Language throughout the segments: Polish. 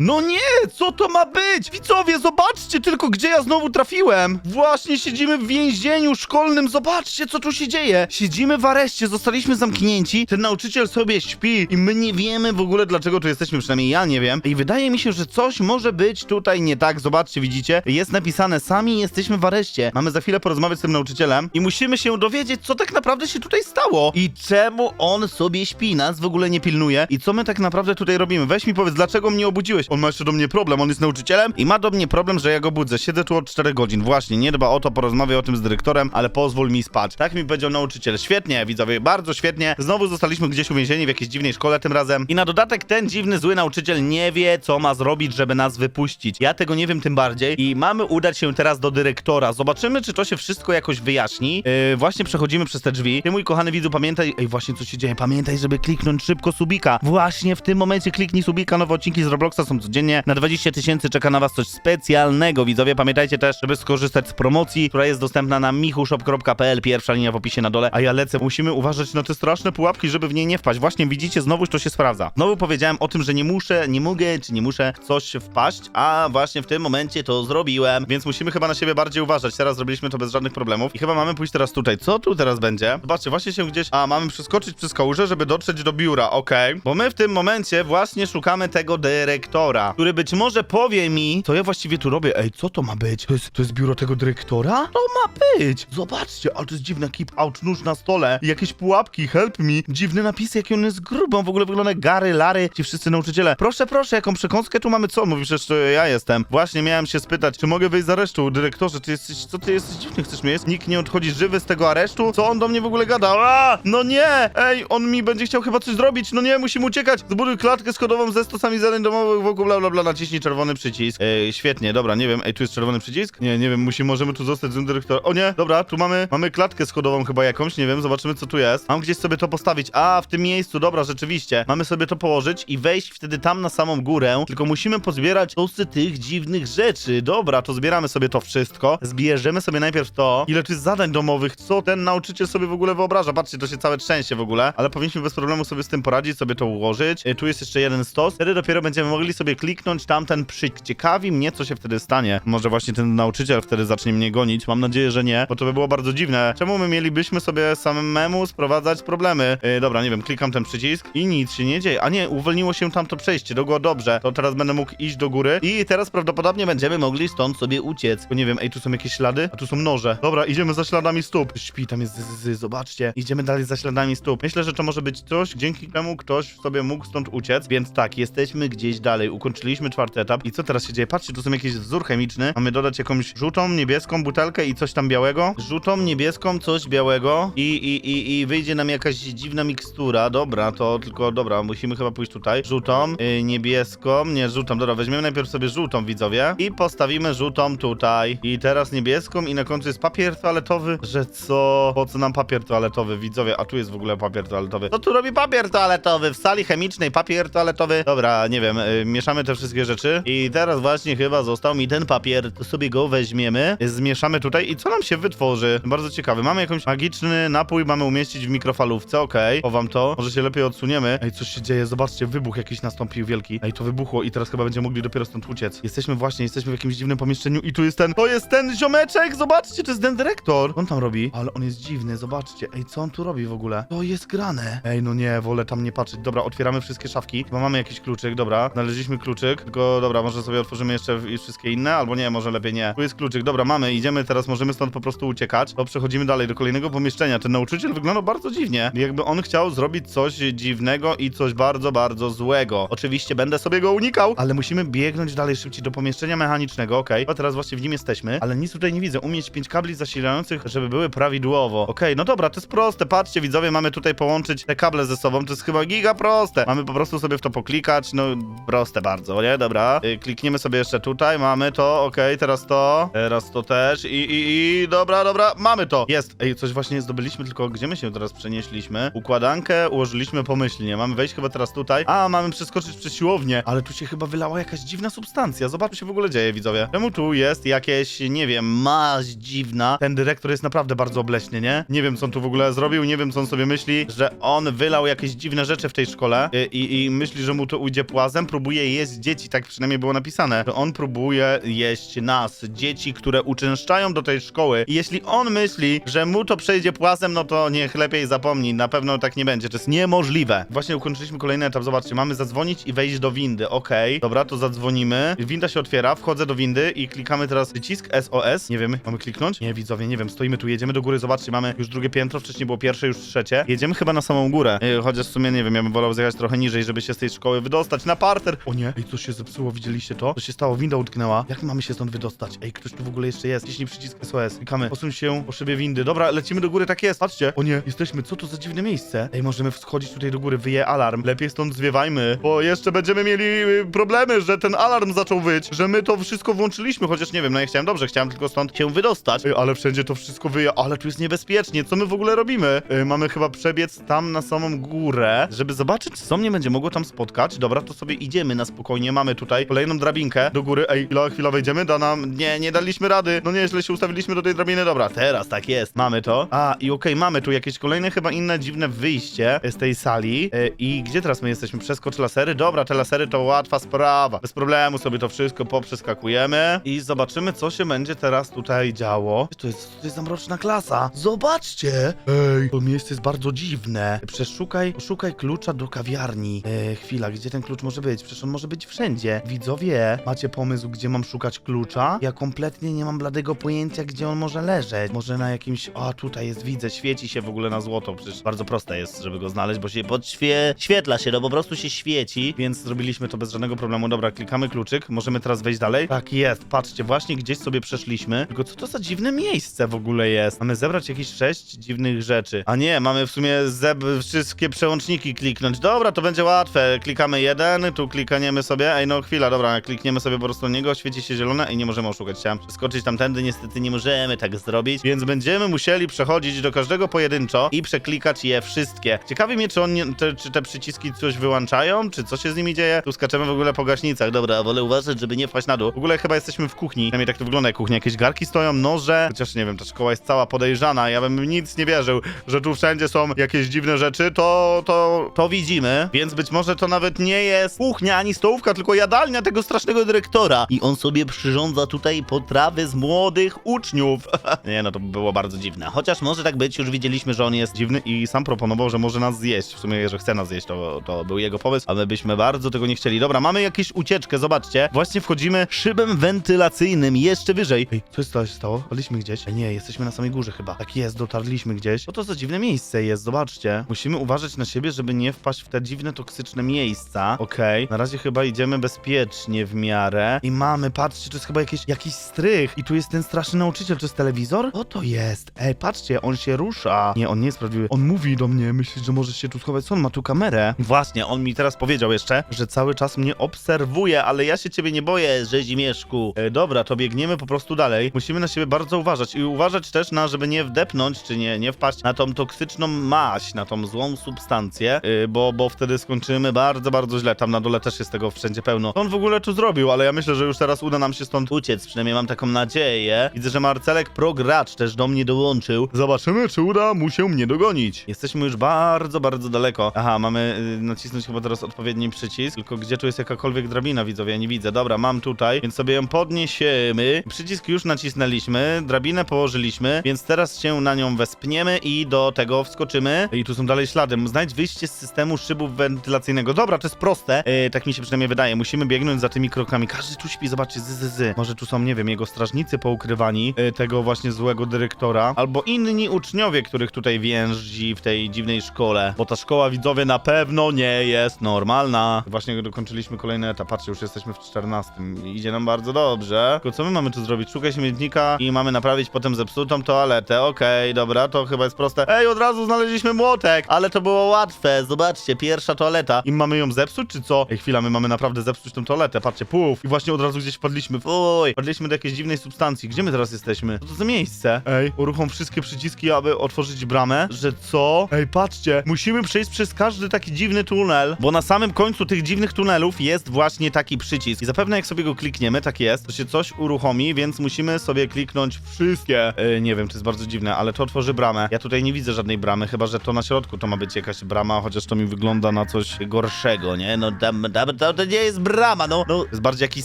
No nie, co to ma być? Widzowie, zobaczcie tylko, gdzie ja znowu trafiłem. Właśnie siedzimy w więzieniu szkolnym, zobaczcie, co tu się dzieje. Siedzimy w areszcie, zostaliśmy zamknięci, ten nauczyciel sobie śpi i my nie wiemy w ogóle, dlaczego tu jesteśmy, przynajmniej ja nie wiem. I wydaje mi się, że coś może być tutaj nie tak, zobaczcie, widzicie? Jest napisane, sami jesteśmy w areszcie. Mamy za chwilę porozmawiać z tym nauczycielem i musimy się dowiedzieć, co tak naprawdę się tutaj stało i czemu on sobie śpi, nas w ogóle nie pilnuje i co my tak naprawdę tutaj robimy. Weź mi powiedz, dlaczego mnie obudziłeś? On ma jeszcze do mnie problem, on jest nauczycielem i ma do mnie problem, że ja go budzę. Siedzę tu od 4 godzin, właśnie, nie dba o to, porozmawiaj o tym z dyrektorem, ale pozwól mi spać. Tak mi powiedział nauczyciel. Świetnie, widzowie, bardzo świetnie. Znowu zostaliśmy gdzieś uwięzieni w jakiejś dziwnej szkole tym razem. I na dodatek ten dziwny, zły nauczyciel nie wie, co ma zrobić, żeby nas wypuścić. Ja tego nie wiem tym bardziej i mamy udać się teraz do dyrektora. Zobaczymy, czy to się wszystko jakoś wyjaśni. Yy, właśnie przechodzimy przez te drzwi. Ty, mój kochany widzu, pamiętaj, ej, właśnie co się dzieje. Pamiętaj, żeby kliknąć szybko subika. Właśnie w tym momencie kliknij subika. Nowe odcinki z Robloxa są codziennie. Na 20 tysięcy czeka na was coś specjalnego, widzowie. Pamiętajcie też, żeby skorzystać z promocji, która jest dostępna na michushop.pl. Pierwsza linia w opisie na dole. A ja lecę. Musimy uważać na te straszne pułapki, żeby w nie nie wpaść. Właśnie widzicie, znowuż to się sprawdza. Znowu powiedziałem o tym, że nie muszę, nie mogę, czy nie muszę coś wpaść, a właśnie w tym momencie to zrobiłem, więc musimy chyba na siebie bardziej uważać. Teraz zrobiliśmy to bez żadnych problemów i chyba mamy pójść teraz tutaj. Co tu teraz będzie? Zobaczcie, właśnie się gdzieś... A, mamy przeskoczyć przez kałużę, żeby dotrzeć do biura, okej. Bo my w tym momencie właśnie szukamy tego dyrektora, który być może powie mi, co ja właściwie tu robię. Ej, co to ma być? To jest, to jest biuro tego dyrektora? To ma być! Zobaczcie, ale to jest dziwne keep out, nóż na stole, jakieś pułapki, help me, dziwne napisy, jaki on jest gruby, on w ogóle wygląda Gary, Lary, ci wszyscy nauczyciele. Proszę, proszę, jaką przekąskę tu mamy? Co? On Mówi, przecież to ja jestem. Właśnie miałem się spytać, czy mogę wyjść z aresztu, dyrektorze, ty jesteś, co ty jesteś dziwny, chcesz mnie jest? Nikt nie odchodzi żywy z tego aresztu? Co on do mnie w ogóle gada? A, no nie! Ej, on mi będzie chciał chyba coś zrobić, no nie, musimy uciekać! Zbuduj klatkę schodową ze stosami zadań domowych wokół, bla, bla, bla, naciśnij czerwony przycisk. Świetnie, dobra, nie wiem, ej, tu jest czerwony przycisk? Nie, nie wiem, musi, możemy tu zostać z dyrektorem. O nie, dobra, tu mamy, mamy klatkę schodową chyba jakąś, nie wiem, zobaczymy co tu jest. Mam gdzieś sobie to postawić. A, w tym miejscu, dobra, rzeczywiście. Mamy sobie to położyć i wejść wtedy tam na samą górę, tylko musimy pozbierać tosy tych dziwnych rzeczy. Dobra, to zbieramy sobie to wszystko. Zbierzemy sobie najpierw to. Ile tu jest zadań domowych, co ten nauczyciel sobie w ogóle wyobraża. Patrzcie, to się całe trzęsie w ogóle, ale powinniśmy bez problemu sobie z tym poradzić, sobie to ułożyć. Tu jest jeszcze jeden stos. Wtedy dopiero będziemy mogli sobie kliknąć tamten przycisk. Ciekawi mnie, co się wtedy stanie. Może właśnie ten nauczyciel wtedy zacznie mnie gonić. Mam nadzieję, że nie, bo to by było bardzo dziwne. Czemu my mielibyśmy sobie samemu sprowadzać problemy? E, dobra, nie wiem, klikam ten przycisk i nic się nie dzieje. A nie, uwolniło się tam to przejście. Góry, dobrze. To teraz będę mógł iść do góry i teraz prawdopodobnie będziemy mogli stąd sobie uciec. Bo nie wiem, ej, tu są jakieś ślady? A tu są noże. Dobra, idziemy za śladami stóp. Śpi, tam jest z, z, zobaczcie. Idziemy dalej za śladami stóp. Myślę, że to może być coś, dzięki czemu ktoś sobie mógł stąd uciec. Więc tak, jesteśmy gdzieś dalej. Ukończyliśmy czwarty etap. I co teraz się dzieje? Patrzcie, tu są jakiś wzór chemiczny. Mamy dodać jakąś żółtą, niebieską butelkę i coś tam białego. Żółtą, niebieską, coś białego. I, i, i, i wyjdzie nam jakaś dziwna mikstura. Dobra, to tylko, dobra, musimy chyba pójść tutaj. Żółtą, y, niebieską, nie, żółtą. Dobra, weźmiemy najpierw sobie żółtą, widzowie. I postawimy żółtą tutaj. I teraz niebieską i na końcu jest papier toaletowy. Że co? Po co nam papier toaletowy, widzowie? A tu jest w ogóle papier toaletowy. Co tu robi papier toaletowy? W sali chemicznej papier toaletowy. Dobra, nie wiem, y, mieszamy te wszystkie rzeczy. I teraz właśnie chyba został mi ten papier. To sobie go weźmiemy, zmieszamy tutaj i co nam się wytworzy? Bardzo ciekawe. Mamy jakąś magiczny napój, mamy umieścić w mikrofalówce, okej. Chowam to. Może się lepiej odsuniemy. Ej, coś się dzieje, zobaczcie, wybuch jakiś nastąpił wielki. Ej, to wybuchło i teraz chyba będziemy mogli dopiero stąd uciec. Jesteśmy właśnie, jesteśmy w jakimś dziwnym pomieszczeniu i tu jest ten, to jest ten ziomeczek, zobaczcie, to jest ten dyrektor. On tam robi, ale on jest dziwny, zobaczcie. Ej, co on tu robi w ogóle? To jest grane. Ej, no nie, wolę tam nie patrzeć. Dobra, otwieramy wszystkie szafki, bo mamy jakiś kluczyk, dobra. Znaleźliśmy kluczyk, tylko dobra, może sobie otworzymy jeszcze wszystkie inne, albo nie, może lepiej nie. Tu jest kluczyk, dobra, mamy, idziemy, teraz możemy stąd po prostu uciekać. To przechodzimy dalej do kolejnego pomieszczenia. Ten nauczyciel wyglądał bardzo dziwnie. Jakby on chciał zrobić coś dziwnego i coś bardzo, bardzo złego. Oczywiście będę sobie go unikał, ale musimy biegnąć dalej szybciej do pomieszczenia mechanicznego, okej. A teraz właśnie w nim jesteśmy, ale nic tutaj nie widzę. Umieść pięć kabli zasilających, żeby były prawidłowo. Okej, no dobra, to jest proste. Patrzcie, widzowie, mamy tutaj połączyć te kable ze sobą. To jest chyba giga proste. Mamy po prostu sobie w to poklikać, no proste bardzo, nie? Dobra. Y, klikniemy sobie jeszcze tutaj, mamy to, okej, teraz to, teraz to też i, i, i, dobra, dobra, mamy to. Jest. Ej, coś właśnie zdobyliśmy, tylko gdzie my się teraz przenieśliśmy? Układankę ułożyliśmy pomyślnie. Mamy wejść chyba teraz tutaj. A, mamy przeskoczyć przez siłownię, ale tu się chyba wylała jakaś dziwna substancja. Zobaczmy, co się w ogóle dzieje, widzowie. Czemu tu jest jakieś, nie wiem, maź dziwna? Ten dyrektor jest naprawdę bardzo obleśny, nie? Nie wiem, co on tu w ogóle zrobił, nie wiem, co on sobie myśli, że on wylał jakieś dziwne rzeczy w tej szkole i, i, i myśli, że mu to ujdzie płazem, próbuje jeść dzieci, tak przynajmniej było napisane, że on próbuje jeść nas, dzieci, które uczęszczają do tej szkoły. I jeśli on myśli, że mu to przejdzie płazem, no to niech lepiej zapomni, na pewno tak nie będzie, to jest niemożliwe. Właśnie ukończyliśmy kolejny etap, zobaczcie, mamy zadzwonić i wejść do windy, okej, dobra, to zadzwonimy. Winda się otwiera, wchodzę do windy i klikamy teraz przycisk SOS, nie wiemy, mamy kliknąć? Nie, widzowie, nie wiem, stoimy tu, jedziemy do góry, zobaczcie, mamy już drugie piętro, wcześniej było pierwsze, już trzecie. Jedziemy chyba na samą górę, Yy, chociaż w sumie nie wiem, ja bym wolał zjechać trochę niżej, żeby się z tej szkoły wydostać na parter. O nie, ej, coś się zepsuło, widzieliście to? Co się stało? Winda utknęła. Jak mamy się stąd wydostać? Ej, ktoś tu w ogóle jeszcze jest. Ciśnij przycisk SOS. Klikamy. Posuń się po szybie windy. Dobra, lecimy do góry, tak jest. Patrzcie. O nie, jesteśmy. Co to za dziwne miejsce? Ej, możemy wschodzić tutaj do góry, wyje alarm. Lepiej stąd zwiewajmy, bo jeszcze będziemy mieli y, problemy, że ten alarm zaczął wyć, że my to wszystko włączyliśmy, chociaż nie wiem, no ja chciałem dobrze, chciałem tylko stąd się wydostać. Ej, ale wszędzie to wszystko wyje, ale tu jest niebezpiecznie. Co my w ogóle robimy? Ej, mamy chyba przebiec tam na samą górę, żeby zobaczyć, co mnie będzie mogło tam spotkać. Dobra, to sobie idziemy na spokojnie. Mamy tutaj kolejną drabinkę do góry. Ej, chwila, chwila, wejdziemy. Da nam... Nie, nie daliśmy rady. No nie, źle się ustawiliśmy do tej drabiny. Dobra, teraz tak jest. Mamy to. A, i okej, mamy tu jakieś kolejne chyba inne dziwne wyjście z tej sali. E, I gdzie teraz my jesteśmy? Przeskocz lasery? Dobra, te lasery to łatwa sprawa. Bez problemu sobie to wszystko poprzeskakujemy i zobaczymy, co się będzie teraz tutaj działo. To jest, to jest zamroczna klasa. Zobaczcie! Ej, to miejsce jest bardzo dziwne. Przeszukaj, szukaj klucza do kawiarni. E, chwila, gdzie ten klucz może być? Przecież on może być wszędzie. Widzowie, macie pomysł, gdzie mam szukać klucza? Ja kompletnie nie mam bladego pojęcia, gdzie on może leżeć. Może na jakimś... A, tutaj jest, widzę, świeci się w ogóle na złoto. Przecież bardzo proste jest, żeby go znaleźć, bo się podświe... Świetla się, no po prostu się świeci, więc zrobiliśmy to bez żadnego problemu. Dobra, klikamy kluczyk, możemy teraz wejść dalej. Tak jest, patrzcie, właśnie gdzieś sobie przeszliśmy. Tylko co to za dziwne miejsce w ogóle jest? Mamy zebrać jakieś sześć dziwnych rzeczy. A nie, mamy w sumie zeb wszystkie przełączniki kliknąć. Dobra, to będzie łatwe. Klikamy jeden, tu klikaniemy sobie. Ej, no chwila, dobra, klikniemy sobie po prostu niego, świeci się zielone i nie możemy oszukać. Chciałem przeskoczyć tamtędy, niestety nie możemy tak zrobić, więc będziemy musieli przechodzić do każdego pojedynczo i przeklikać je wszystkie. Ciekawi mnie, czy, on nie, te, czy te przyciski coś wyłączają, czy co się z nimi dzieje. Tu skaczemy w ogóle po gaśnicach. Dobra, wolę uważać, żeby nie wpaść na dół. W ogóle chyba jesteśmy w kuchni. Przynajmniej tak to wygląda jak kuchnia. Jakieś garki stoją, noże. Chociaż nie wiem, ta szkoła jest cała podejrzana. Ja bym nic nie wierzył, że tu wszędzie są jakieś dziwne rzeczy. To, to, to widzimy. Więc być może to nawet nie jest kuchnia ani stołówka, tylko jadalnia tego strasznego dyrektora. I on sobie przyrządza tutaj potrawy z młodych uczniów. nie no, to by było bardzo dziwne. Chociaż może tak być, już widzieliśmy, że on jest dziwny i sam proponował, że może nas zjeść. W sumie, że chce nas zjeść, to, to był jego pomysł, a my byśmy bardzo tego nie chcieli. Dobra, mamy jakąś ucieczkę, zobaczcie. Właśnie wchodzimy szybem wentylacyjnym jeszcze wyżej. Ej, co się stało? Wpadliśmy gdzieś? Ej, nie, jesteśmy na samej górze chyba. Tak jest, dotarliśmy gdzieś. Co to za dziwne miejsce jest, zobaczcie. Musimy uważać na siebie, żeby nie wpaść w te dziwne, toksyczne miejsca. Okej, na razie chyba idziemy bezpiecznie w miarę. I mamy, patrzcie, to jest chyba jakiś, jakiś strych. I tu jest ten straszny nauczyciel, to jest telewizor? O to jest. Ej, patrzcie, on się rusza. Nie, on nie jest prawdziwy. On mówi do mnie, myśli, że możesz się tu schować. Co on ma tu kamerę? Właśnie, on mi teraz powiedział jeszcze, że cały czas mnie obserwuje, ale ja się ciebie nie boję, rzezimieszku. E, dobra, to biegniemy po prostu dalej. Musimy na siebie bardzo uważać i uważać też na, żeby nie wdepnąć, czy nie, nie wpaść na tą toksyczną maść, na tą złą substancję, yy, bo, bo wtedy skończymy bardzo, bardzo źle. Tam na dole też jest tego wszędzie pełno. On w ogóle tu zrobił, ale ja myślę, że już teraz uda nam się stąd uciec, przynajmniej mam taką nadzieję. Widzę, że Marcelek Progracz też do mnie dołączył. Zobaczymy, czy uda mu się mnie dogonić. Jesteśmy już bardzo, bardzo daleko. Aha, mamy yy, nacisnąć chyba teraz odpowiedni przycisk, tylko gdzie tu jest jakakolwiek drabina, widzowie, ja nie widzę. Dobra, mam tutaj, więc sobie ją podniesiemy. Przycisk już nacisnęliśmy, drabinę położyliśmy, więc teraz się na nią wespniemy i do tego wskoczymy. I tu są dalej ślady. Znajdź wyjście z systemu szybów wentylacyjnego. Dobra, to jest proste. Yy, tak mi się przynajmniej wydaje. Musimy biegnąć za tymi krokami. Każdy tu śpi, zobaczcie, zy, zy, zy. Może tu są, nie wiem, jego strażnicy poukrywani, yy, tego właśnie złego dyrektora, albo inni uczniowie, których tutaj więzi w tej dziwnej szkole. Bo ta szkoła, widzowie, na pewno nie jest normalna. Właśnie dokończyliśmy kolejny etap. Patrzcie, już jesteśmy w 14. Idzie nam bardzo dobrze. Tylko co my mamy tu zrobić? Szukać śmietnika i mamy naprawić potem zepsutą toaletę. Okej, dobra, to chyba jest proste. Ej, od razu znaleźliśmy młotek! Ale to było łatwe. Zobaczcie, pierwsza toaleta. I mamy ją zepsuć, czy co? Ej, chwila, my mamy naprawdę zepsuć tą toaletę. Patrzcie, puf. I właśnie od razu gdzieś wpadliśmy. Fuj! Wpadliśmy do jakiejś dziwnej substancji. Gdzie my teraz jesteśmy? Co to za miejsce? Ej, uruchom wszystkie przyciski, aby otworzyć bramę. Że co? Ej, patrzcie. Musimy przejść przez każdy taki dziwny tunel, bo na samym końcu tych dziwnych tunelów jest właśnie taki przycisk. I zapewne jak sobie go klikniemy, tak jest, to się coś uruchomi, więc musimy sobie kliknąć wszystkie. Yy, nie wiem, to jest bardzo dziwne, ale to otworzy bramę. Ja tutaj nie widzę żadnej bramy, chyba że to na środku to ma być jakaś brama, chociaż to mi wygląda na coś gorszego, nie? No dam, dam, to, to nie jest brama, no. No, jest bardziej jakiś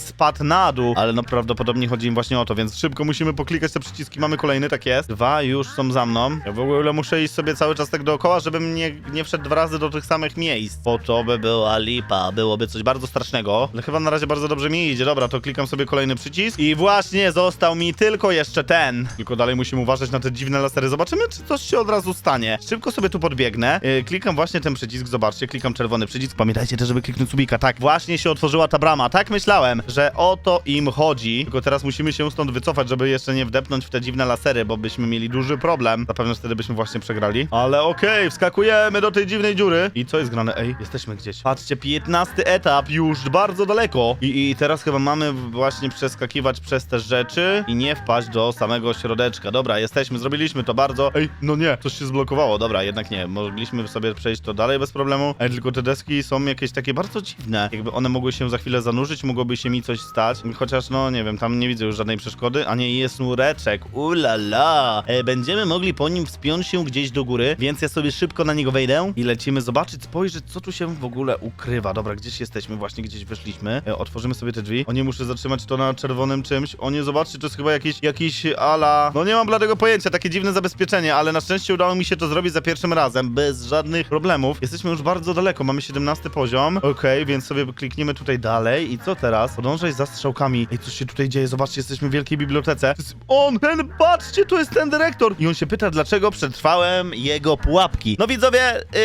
spad na dół, ale no prawdopodobnie chodzi im właśnie o to, więc szybko musimy poklikać te przyciski. Mamy kolejny, tak jest. Dwa już są za mną. Ja w ogóle muszę iść sobie cały czas tak dookoła, żebym nie, nie wszedł dwa razy do tych samych miejsc. Bo to by była lipa, byłoby coś bardzo strasznego. Ale chyba na razie bardzo dobrze mi idzie. Dobra, to klikam sobie kolejny przycisk i właśnie został mi tylko jeszcze ten. Tylko dalej musimy uważać na te dziwne lasery. Zobaczymy, czy coś się od razu stanie. Szybko sobie tu podbiegnę. Yy, klikam właśnie ten przycisk, zobaczcie, klikam czerwony przycisk. Pamiętajcie też, żeby kliknąć subika. Tak, właśnie się otworzyła ta brama. Tak myślałem, że o to im chodzi. Tylko teraz musimy się stąd wycofać, żeby jeszcze nie wdepnąć w te dziwne lasery, bo byśmy mieli duży problem. Zapewne wtedy byśmy właśnie przegrali. Ale okej, wskakujemy do tej dziwnej dziury. I co jest grane? Ej, jesteśmy gdzieś. Patrzcie, 15 etap, już bardzo daleko. I, I teraz chyba mamy właśnie przeskakiwać przez te rzeczy i nie wpaść do samego środeczka. Dobra, jesteśmy, zrobiliśmy to bardzo. Ej, no nie, coś się zblokowało. Dobra, jednak nie. Mogliśmy sobie przejść to dalej bez problemu. Ej, tylko te deski są jakieś takie bardzo dziwne. Jakby one mogły się za chwilę zanurzyć, mogłoby się mi coś stać. Chociaż, no nie wiem, tam nie widzę już żadnej przeszkody. A nie, jest nureczek. Ulala. E, będziemy mogli po nim wspiąć się gdzieś do góry, więc ja sobie szybko na niego wejdę i lecimy zobaczyć, spojrzeć, co tu się w ogóle ukrywa. Dobra, gdzieś jesteśmy, właśnie gdzieś wyszliśmy. E, otworzymy sobie te drzwi. O nie, muszę zatrzymać to na czerwonym czymś. O nie, zobaczcie, to jest chyba jakiś, jakiś ala... No nie mam bladego pojęcia, takie dziwne zabezpieczenie, ale na szczęście udało mi się to zrobić za pierwszym razem, bez żadnych problemów. Jesteśmy już bardzo daleko, mamy 17 poziom. Okej, więc sobie klikniemy tutaj dalej. I co teraz? Podążaj za strzałkami. Ej, coś się tutaj dzieje, zobaczcie, jesteśmy w wielkiej bibliotece. To jest on, ten, patrzcie, to jest ten dyrektor. I on się pyta, dlaczego przetrwałem jego pułapki. No widzowie, yy,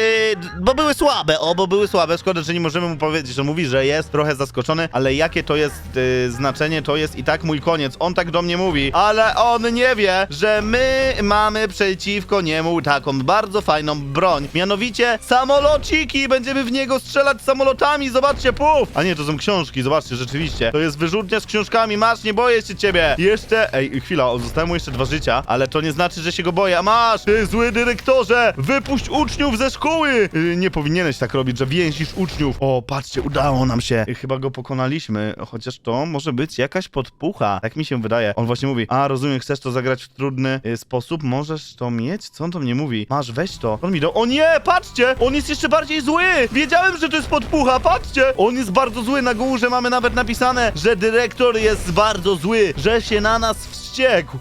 bo były słabe, o, bo były słabe. Szkoda, że nie możemy mu powiedzieć, że mówi, że jest trochę zaskoczony, ale jakie to jest yy, znaczenie, to jest i tak mój koniec. On tak do mnie mówi, ale on nie wie, że my mamy przeciwko niemu taką bardzo fajną broń. Mianowicie samolociki, będziemy w niego strzelać samolotami, zobaczcie, puf! A nie, to są książki, zobaczcie, rzeczywiście. To jest wyrzutnia z książkami, masz, nie boję się ciebie. Jeszcze, ej, chwila, on zostało mu jeszcze dwa życia, ale to nie znaczy, że się go boję. Masz, ty zły dyrektorze, wypuść uczniów ze szkoły! Yy, nie powinieneś tak robić, że więzisz uczniów. O, patrzcie, udało nam się. Yy, Chyba go pokonaliśmy, chociaż to może być jakaś podpucha. Tak mi się wydaje. On właśnie mówi, a rozumiem, chcesz to zagrać w trudny yy, sposób, możesz to mieć? Co on do mnie mówi? Masz, weź to. On mi do... O nie, patrzcie! On jest jeszcze bardziej zły! Wiedziałem, że to jest podpucha, patrzcie! On jest bardzo zły, na górze mamy nawet napisane, że dyrektor jest bardzo zły, że się na nas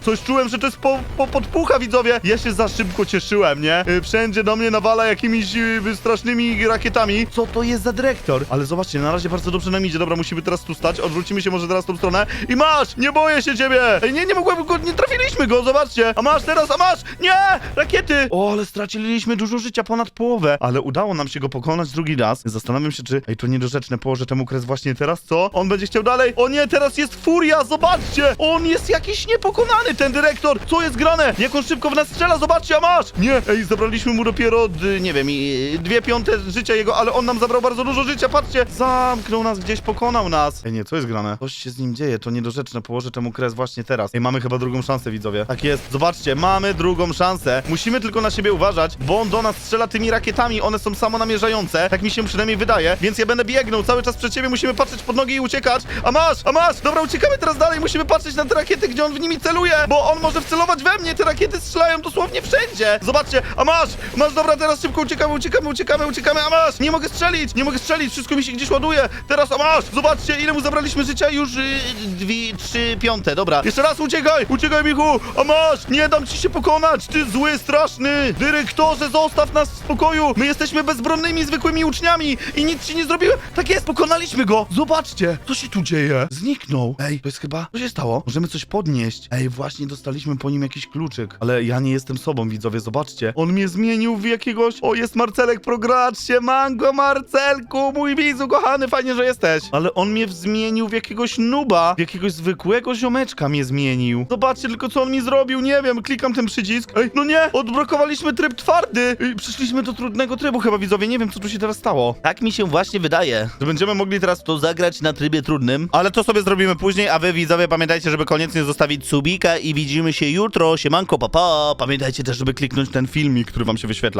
Coś czułem, że to jest po, po podpucha, widzowie. Ja się za szybko cieszyłem, nie? Y, Wszędzie do mnie nawala jakimiś y, strasznymi rakietami. Co to jest za dyrektor? Ale zobaczcie, na razie bardzo dobrze nam idzie. Dobra, musimy teraz tu stać. Odwrócimy się może teraz w tą stronę. I masz! Nie boję się ciebie! Ej, nie, nie mogłem go, nie trafiliśmy go, zobaczcie! A masz teraz, a masz! Nie! Rakiety! O, ale straciliśmy dużo życia, ponad połowę. Ale udało nam się go pokonać drugi raz. Zastanawiam się, czy... Ej, to niedorzeczne, położę temu kres właśnie teraz, co? On będzie chciał dalej? O nie, teraz jest furia, zobaczcie! On jest jakiś niepokonany, ten dyrektor! Co jest grane? Jak on szybko w nas strzela, zobaczcie, a masz! Nie, ej, zabraliśmy mu dopiero, d- nie wiem, i- dwie piąte życia jego, ale on nam zabrał bardzo dużo życia, patrzcie! Zamknął nas gdzieś, pokonał nas. Ej, nie, co jest grane? Coś się z nim dzieje, to niedorzeczne, położę temu kres właśnie teraz. Ej, mamy chyba drugą szansę, widzowie. Tak jest, zobaczcie, mamy drugą szansę. Musimy tylko na siebie uważać, bo on do nas strzela tymi rakietami, one są samonamierzające, tak mi się przynajmniej wydaje, więc ja będę biegnął cały czas przed ciebie, musimy patrzeć pod nogi i uciekać. A masz, a masz! Dobra, uciekamy teraz dalej, musimy patrzeć na te rakiety, gdzie on w nimi celuje, bo on może wcelować we mnie, te rakiety strzelają dosłownie wszędzie. Zobaczcie, a masz, masz, dobra, teraz szybko uciekamy, uciekamy, uciekamy, uciekamy, a masz! Nie mogę strzelić, nie mogę strzelić, wszystko mi się gdzieś ładuje. Teraz, a masz! Zobaczcie, ile mu zabraliśmy życia, już yy, dwie, trzy piąte, dobra. Jeszcze raz uciekaj, uciekaj, Michu, a masz! Nie dam ci się pokonać, ty zły, straszny! Dyrektorze, zostaw nas w spokoju! My jesteśmy bezbronnymi, zwykłymi uczniami i nic ci nie zrobiłem. Tak jest, pokonaliśmy go! Zobaczcie, co się tu dzieje? Zniknął. Ej, to jest chyba... Co się stało? Możemy coś podnieść. Ej, właśnie dostaliśmy po nim jakiś kluczyk. Ale ja nie jestem sobą, widzowie, zobaczcie. On mnie zmienił w jakiegoś... O, jest Marcelek, progracz się, mango, Marcelku, mój widzu, kochany, fajnie, że jesteś. Ale on mnie zmienił w jakiegoś nuba, w jakiegoś zwykłego ziomeczka mnie zmienił. Zobaczcie tylko, co on mi zrobił, nie wiem, klikam ten przycisk. Ej, no nie, odblokowaliśmy tryb twardy. Ej, przyszliśmy do trudnego trybu chyba, widzowie, nie wiem, co tu się teraz stało. Tak mi się właśnie wydaje, że będziemy mogli teraz to zagrać na trybie trudnym, ale to sobie zrobimy później, a wy, widzowie, pamiętajcie, żeby koniecznie zostawić subika i widzimy się jutro. Siemanko, papa. Pa. Pamiętajcie też, żeby kliknąć ten filmik, który wam się wyświetla.